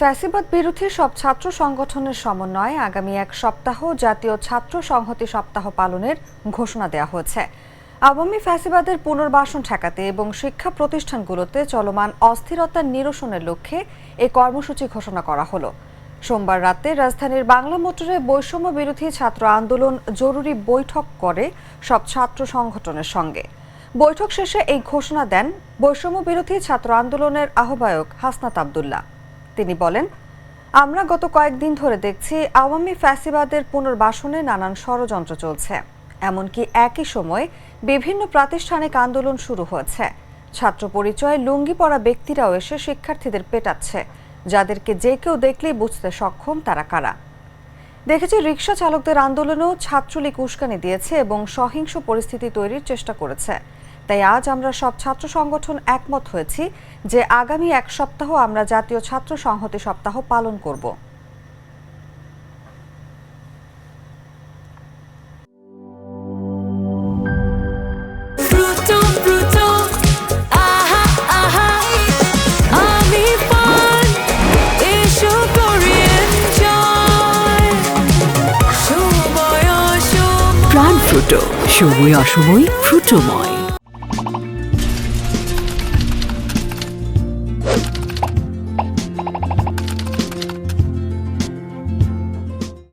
ফ্যাসিবাদ বিরোধী সব ছাত্র সংগঠনের সমন্বয়ে আগামী এক সপ্তাহ জাতীয় ছাত্র সংহতি সপ্তাহ পালনের ঘোষণা দেওয়া হয়েছে। আওয়ামী ফ্যাসিবাদের পুনর্বাসন ঠেকাতে এবং শিক্ষা প্রতিষ্ঠানগুলোতে চলমান অস্থিরতা নিরসনের লক্ষ্যে এই কর্মসূচি ঘোষণা করা হলো। সোমবার রাতে রাজধানীর বাংলা মোটরে বৈষম্য বিরোধী ছাত্র আন্দোলন জরুরি বৈঠক করে সব ছাত্র সংগঠনের সঙ্গে। বৈঠক শেষে এই ঘোষণা দেন বৈষম্য বিরোধী ছাত্র আন্দোলনের আহ্বায়ক হাসনাত আবদুল্লাহ। তিনি বলেন, আমরা গত কয়েকদিন ধরে দেখছি আওয়ামী ফ্যাসিবাদের পুনর্বাসনে নানান ষড়যন্ত্র চলছে। এমনকি একই সময় বিভিন্ন প্রাতিষ্ঠানিক আন্দোলন শুরু হয়েছে। ছাত্র পরিচয়ে লুঙ্গি পরা ব্যক্তিরাও এসে শিক্ষার্থীদের পেটাচ্ছে। যাদেরকে যে কেউ দেখলেই বুঝতে সক্ষম তারা কারা? দেখেছি রিক্সা চালকদের আন্দোলনেও ছাত্রলীগ উস্কানি দিয়েছে এবং সহিংস পরিস্থিতি তৈরির চেষ্টা করেছে। তাই আজ আমরা সব ছাত্র সংগঠন একমত হয়েছি যে আগামী এক সপ্তাহ আমরা জাতীয় ছাত্র সংহতি সপ্তাহ পালন করব। ফ্রুটো সময় অসময় ফ্রুটোময়